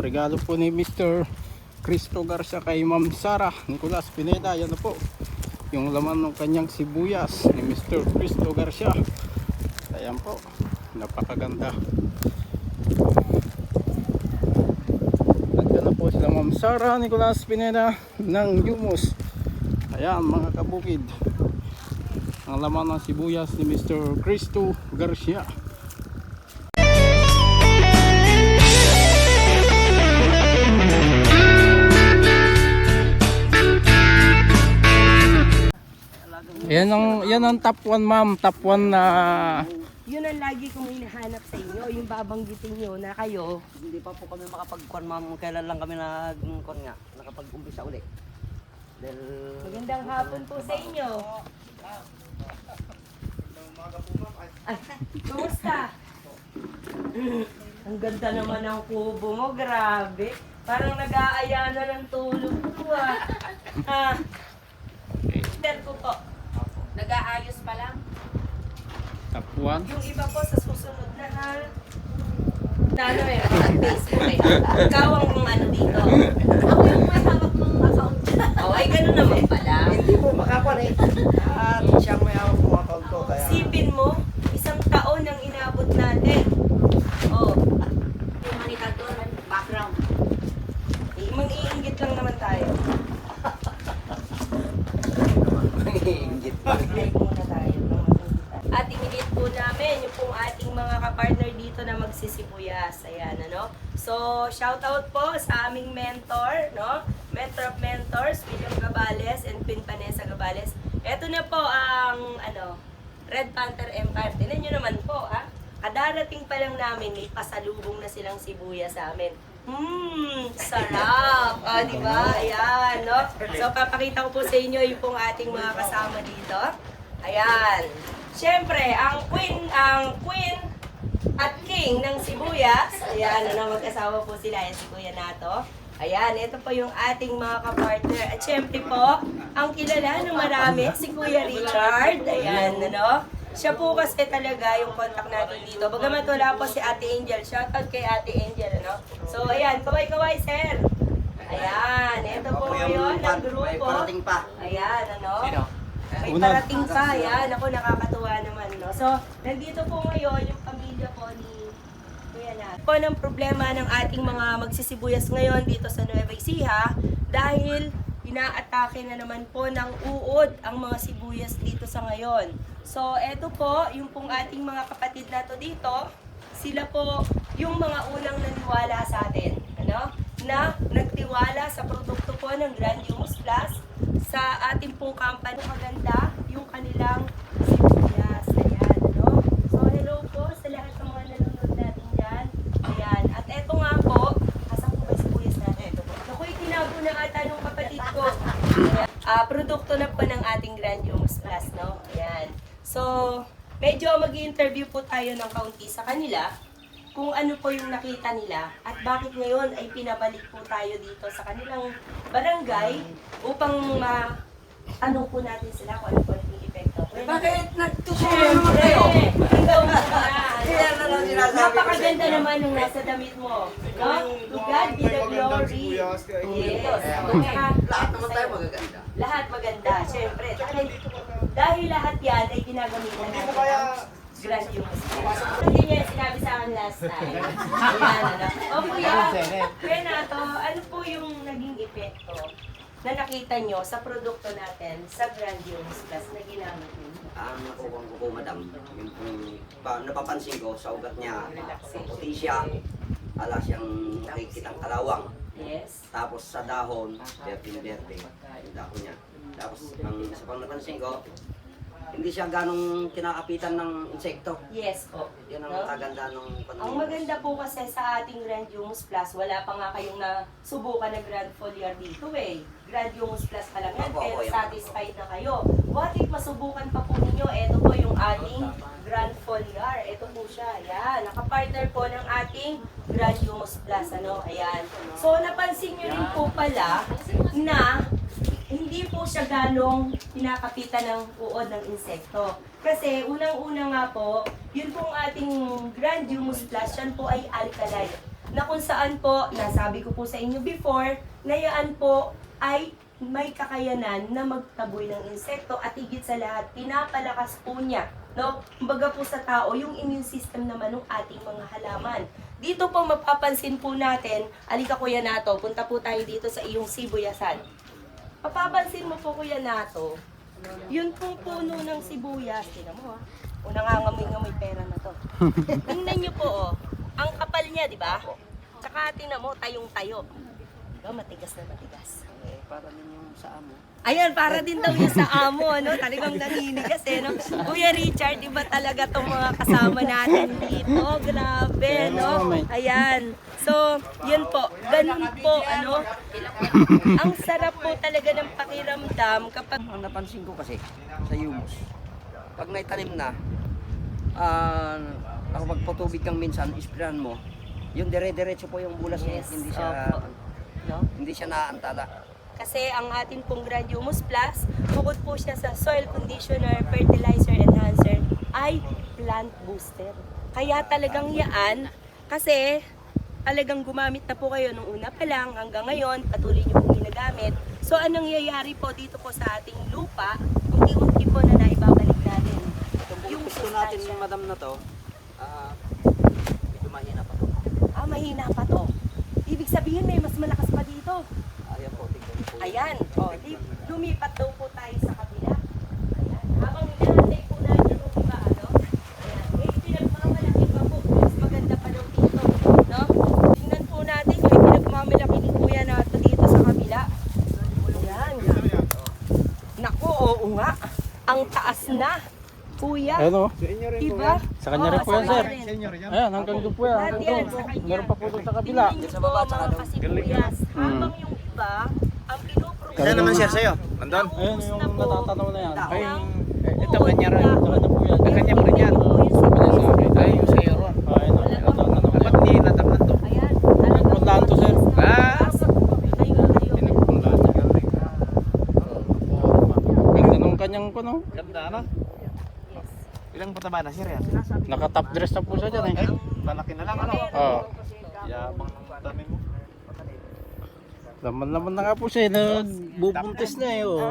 po, regalo po ni Mr. Cristo Garcia kay Ma'am Sara Nicolas Pineda. Yan na po. Yung laman ng kanyang sibuyas ni Mr. Cristo Garcia. Ayan po. Napakaganda. Nandiyan na po sila Ma'am Sara Nicolas Pineda ng Yumos. Ayan mga kabukid. Ang laman ng sibuyas ni Mr. Cristo Garcia. Yan ang, yan ang top 1 ma'am, top 1 na Yun ang lagi kong hinahanap sa inyo, yung babanggitin nyo na kayo. Hindi pa po kami makapag-con ma'am. Kailan lang kami nag-con nga. Nakapag-umpisa uli. Dahil... Magandang hapon po sa inyo. Ay, kumusta? ang ganda naman ng kubo mo, grabe. Parang nag-aaya na ng tulog ko ah. Ah, Mister ko po. Nag-aayos pa lang. top 1. Yung iba po sa susunod na ha. Na ano eh, Facebook eh. Ikaw ang ano dito. Ako yung may hawak ng account. Oh, ay ganun naman pala. Hindi po makakon eh. At siyang may hawak po account ko. Kaya... Sipin mo, isang taon ang inabot natin. Oh, Yung monitor doon, background. eh, mang-iinggit lang naman tayo. Ingit pa. Like muna tayo. no? At inigit po namin yung pong ating mga kapartner dito na magsisibuyas. Ayan, ano? So, shout out po sa aming mentor, no? Mentor of Mentors, William Gabales and Pin Panessa Gabales. Ito na po ang, ano, Red Panther Empire. Tinan nyo naman po, ha? Kadarating pa lang namin, may pasalubong na silang sibuyas sa amin. Mmm, sarap! Ah, di ba? Ayan, no? So, papakita ko po sa inyo yung pong ating mga kasama dito. Ayan. Siyempre, ang queen, ang queen at king ng sibuyas. Ayan, ano, magkasawa po sila. Ayan, si Kuya Nato. Ayan, ito po yung ating mga kapartner. At syempre po, ang kilala ng marami, si Kuya Richard. Ayan, ano. Siya po kasi talaga yung contact natin dito. Bagamat wala po si Ate Angel. Shoutout kay Ate Angel, ano. So, ayan, kaway-kaway, sir. Ayan, ito po ngayon ang grupo. May parating pa. Ayan, ano. May Una. parating pa, yan. Ako, nakakatuwa naman, no? So, nandito po ngayon yung pamilya po ni. Po ng problema ng ating mga magsisibuyas ngayon dito sa Nueva Ecija dahil inaatake na naman po ng uod ang mga sibuyas dito sa ngayon. So, eto po, yung pong ating mga kapatid na to dito, sila po yung mga unang naniwala sa atin, ano? Na nagtiwala sa produkto po ng Grandiose Plus sa ating pong company. Maganda yung kanilang sibuyas. Ayan, ano? So, hello po sa lahat ng mga nanonood natin dyan. Ayan. At eto nga po, asan po ba yung sibuyas natin? Naku, itinago na ata nung kapatid ko. Ayan. Ah, produkto na po ng ating Grandiose Plus, no? Ayan. So, medyo mag interview po tayo ng kaunti sa kanila kung ano po yung nakita nila at bakit ngayon ay pinabalik po tayo dito sa kanilang barangay upang ma ano po natin sila kung ano po yung epekto. Bakit Siyempre, naman kayo? ikaw. Kaya na Napakaganda naman ng nasa damit mo. No? To God be the glory. Yes. Lahat naman tayo magaganda. Lahat maganda, syempre. Dahil, dahil lahat yan ay ginagamitan natin ng grandiose. Hindi niya sinabi sa akin last time. Ayan, ano. O kuya, kuya Nato, ano po yung naging epekto na nakita nyo sa produkto natin sa Grandiose Plus na ginamit ninyo? Ang nakukuha ko po, madam, yung pong pa, napapansin ko sa ugat niya, puti siya, ala siyang nakikitang kalawang. Yes. Tapos sa dahon, berde-berde, yung dahon niya. Tapos ang isa pang napansin ko, hindi siya ganong kinakapitan ng insekto. Yes po. Yan ang kaganda ng panahon. Ang maganda po kasi sa ating Grand Humus Plus, wala pa nga kayong nasubukan na Grand Foliar dito eh. Grand Humus Plus pa lang yan, Opo, pero opo, yan. satisfied na kayo. What if masubukan pa po ninyo? Ito po yung ating Grand Foliar. Ito po siya. Ayan. Nakapartner po ng ating Grand Humus Plus. Ano? Ayan. So, napansin nyo rin po pala na hindi po siya ganong pinakapitan ng uod ng insekto. Kasi unang-una nga po, yun pong ating Grand Humus Plus, yan po ay alkaline. na kung saan po, nasabi ko po sa inyo before, na yan po ay may kakayanan na magtaboy ng insekto at higit sa lahat, pinapalakas po niya. No? Kumbaga po sa tao, yung immune system naman ng ating mga halaman. Dito po mapapansin po natin, alika kuya nato, punta po tayo dito sa iyong sibuyasan. Papapansin mo po kuya nato, yun pong puno ng sibuyas, tingnan mo ha, o nangangamoy-ngamoy pera na to. Tingnan niyo po oh, ang kapal niya, di ba? Tsaka tingnan mo, tayong-tayo. Diba, matigas na matigas. Eh, para din yung sa amo. Ayan, para din daw yung sa amo, no? Talagang naninigas eh, no? Kuya Richard, iba talaga tong mga kasama natin dito. Grabe, no? Ayan. So, yun po. Ganun po, ano? Ang sarap po talaga ng pakiramdam kapag Ang napansin ko kasi sa humus, pag naitanim na, ah ako magpatubig kang minsan, isprayan mo, yung dire-diretso po yung bulas niya, Yes, hindi siya opo. no? hindi siya naantala. Kasi ang atin pong Grand Humus Plus, bukod po siya sa soil conditioner, fertilizer enhancer, ay plant booster. Kaya talagang yaan, kasi talagang gumamit na po kayo nung una pa lang hanggang ngayon, patuloy niyo pong ginagamit. So anong nangyayari po dito po sa ating lupa, unti-unti po na naibabalik natin. Yung gusto natin yung madam na to, ah medyo mahina pa to. Ah, mahina pa to. Ibig sabihin may mas malakas pa dito. Ayan po. Ayan. O, di, lumipat daw po tayo sa kabila. Ayan. Habang hinahantay po natin yung iba, ano? Ayan. Eh, pinagmamalaki pa po. Mas maganda pa daw dito. No? Tingnan po natin yung pinagmamalaki ni Kuya nato dito sa kabila. Ayan. Naku, oo nga. Ang taas na. Kuya. Ayun oh. Diba? Sa kanya rin po yan, sir. Ayan, hanggang doon po yan. Hanggang doon. Meron pa po doon sa kabila. Tingnan niyo Sa po baba, tsaka mga doon. kasibuyas. Hmm. Habang yung iba. Kaya naman, sir, sa'yo? Ayun, Naubos yung na natatanaw na yan. Ay, ito kanya rin. Ito kanya po yan. Kanya Kanya po rin yan. Ay, yung sa'yo ron. Ayun, na yan. Hindi natamnan to. Ayan. Pinagpunlahan to, sir. Ah! Niya. Ganda nung kanyang kuno. Ganda ano? Ilang pataba na sir yan? Naka-top dress na po siya dyan eh. Malaki na lang ano? Oo. Yabang ng tanim mo. Laman-laman na nga po siya. eh. Nagbubuntis na eh. Oh.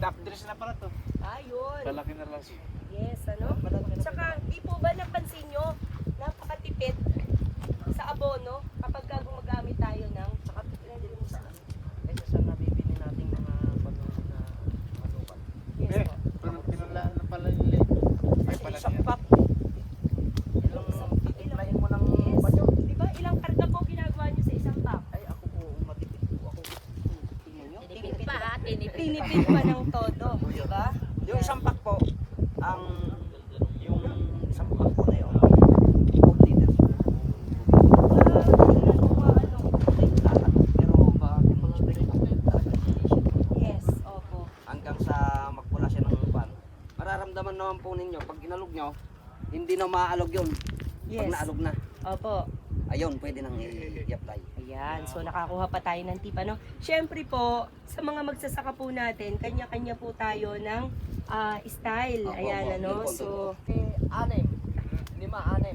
Duck dress na pala to. Ayun. Malaki na lang siya. Yes, ano? Tsaka, di po ba napansin nyo, napakatipid sa abono kapag ka gumagamit tayo ng tsaka Kaysa sa nabibili nating mga pagkakas na manukan. Yes Eh, po. pinulaan na pala nila ito. Ay pala niya. pack. Ilang titimplahin mo ng Yes. badyo. Di ba ilang karga po ginagawa nyo sa isang pack? Ay, ako po, matipid po ako. Tingnan nyo. Tinipid pa ng todo, di ba? Yung isang pack po, ang yung isang pack po na yun, 4 liters. Tingnan mo nga. Pero bakit mag-spray po? Yes, opo. Hanggang sa magpula siya ng pan. Mararamdaman naman po ninyo, pag inalog nyo, hindi na maaalog yun. Pag Yes. naalog na, Opo. ayun, pwede nang i-apply. Ayan, so nakakuha pa tayo ng tip, ano? Siyempre po, sa mga magsasaka po natin, kanya-kanya po tayo ng ah, style. Ayan, ano? So, Eh, anim. Lima, anim.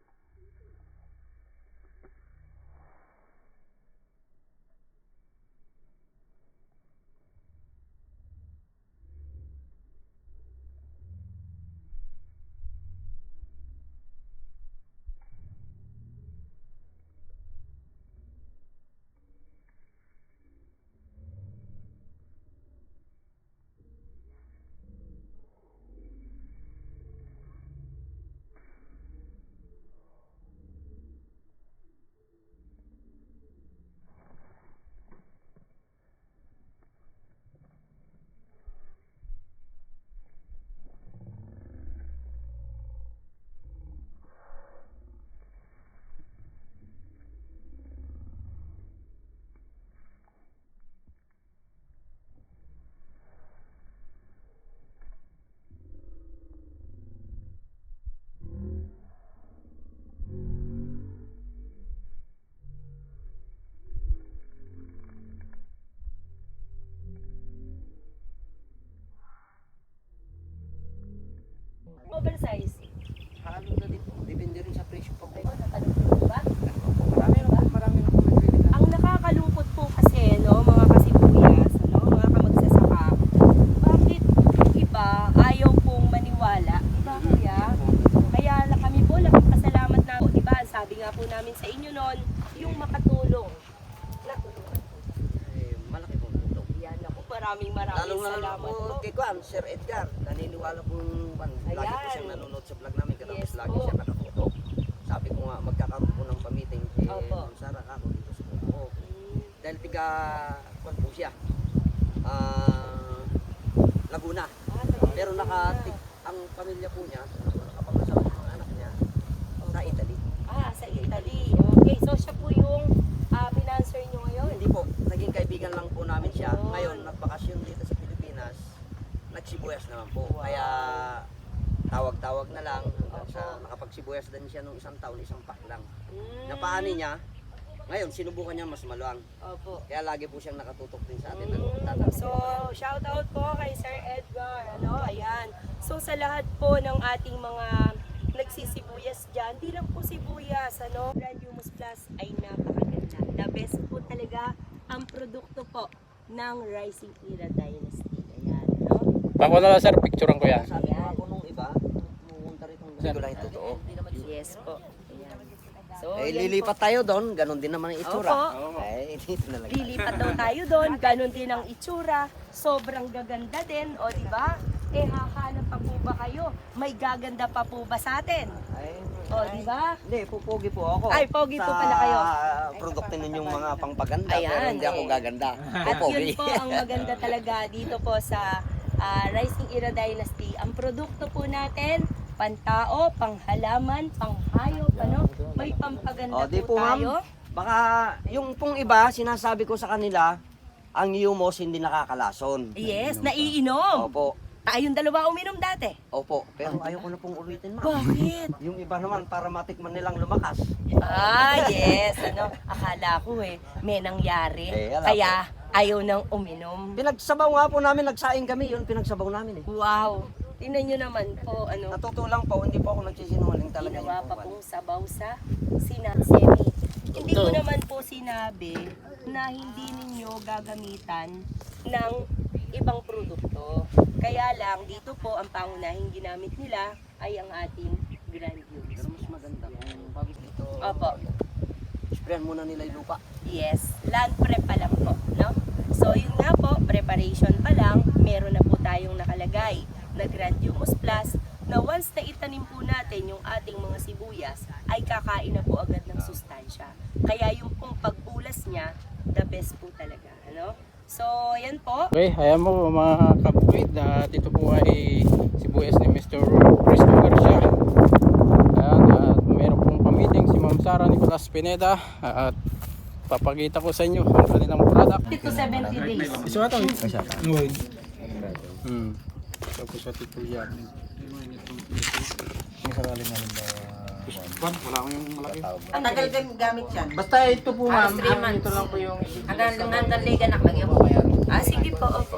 Lalo salamat po kay Kwan, Sir Edgar. Naniniwala po yung Kwan. Lagi po Ayan. siyang nanonood sa vlog namin. Katapos Yes lagi po. siya nakatuto. Sabi ko nga, magkakaroon po ng pamiting kay Opo. Ma'am Sara kako dito sa Kuko. Dahil tiga, Kwan po siya. Ah, Laguna. ah. Pero nakatik ang pamilya po niya, nakapangasawa ng mga anak niya sa Italy. Ah, sa Italy. Okay, so siya po yung uh, pinanser nyo ngayon. Hindi po, naging kaibigan lang po namin siya. Ngayon, nagbakasyon nagsibuyas naman po. Wow. Kaya tawag-tawag na lang hanggang Opo. sa nakapagsibuyas din siya nung isang taon, isang pack lang. Mm, Napaani niya, ngayon sinubukan niya mas maluwang. Opo. Kaya lagi po siyang nakatutok din sa atin. Mm, so, shout out po kay Sir Edgar. Ano, ayan. So, sa lahat po ng ating mga nagsisibuyas dyan, di lang po sibuyas, ano, Brand Humus Plus ay napakaganda. The best po talaga ang produkto po ng Rising Era Dynasty. Ayan? Bako na lang sir, picturean ko yan. Sabi ko ako nung iba, pumunta rito. Hindi ko lang totoo. Yes po. Ayan. So, Eh, lilipat po. tayo doon, ganun din naman ang itsura. Opo. Eh, dito na lang. Lilipat daw tayo doon, ganun din ang itsura, sobrang gaganda din, o di ba? Eh hahanap pa po ba kayo? May gaganda pa po ba sa atin? Ay, O di ba? Hindi, pupogi po ako. Ay, pogi po pala kayo. Sa produkto ninyong mga pangpaganda, Ayan, pero hindi ako eh. gaganda. At Pupogi. yun po ang maganda talaga dito po sa ah, Rising Era Dynasty. Ang produkto po natin, pantao, panghalaman, panghayop, ano? May pampaganda Oh, di po po tayo. Baka yung pong iba, sinasabi ko sa kanila, ang humos hindi nakakalason. Yes, naiinom. Opo. Tayong dalawa uminom dati. Opo. Pero ayoko na pong ulitin, ma'am. Bakit? Yung iba naman, para matikman nilang lumakas. Ah, yes. Ano, akala ko eh, may nangyari. Eh, Kaya ayaw nang uminom. Pinagsabaw nga po namin, nagsaing kami, yun pinagsabaw namin eh. Wow. Tingnan nyo naman po, ano, Natuto lang po, hindi po ako nagsisinungaling talaga ginawa yung pa po. pong sabaw sa sinasemi. Hindi ko naman po sinabi na hindi ninyo gagamitan ng ibang produkto. Kaya lang, dito po ang pangunahing ginamit nila ay ang ating Grand Pero Use. mas maganda kung bago dito. Opo. Sprayan muna nila yung lupa. Yes, land prep pa lang po, no? So yun nga po, preparation pa lang, meron na po tayong nakalagay na Grand Humus Plus na once na itanim po natin yung ating mga sibuyas, ay kakain na po agad ng sustansya. Kaya yung pong pagbulas niya, the best po talaga, ano? So, yan po. Okay, ayan mo mga kabukid na dito po ay sibuyas ni Mr. Cristo Garcia. Ayan, at meron pong pamiting si Ma'am Sara Nicolas Pineda at papakita ko sa inyo ang kanilang product. 50 to 70 days. Iso ito. Isa ka. Hmm. Tapos sa tito yan. May sarali na rin ba? Kwan, wala ko yung malaki. Ang tagal kang gamit yan. Basta ito po ma'am, Halos three ang months. ito lang po yung Hanggang nandang liga na ako. Ah, sige po, opo.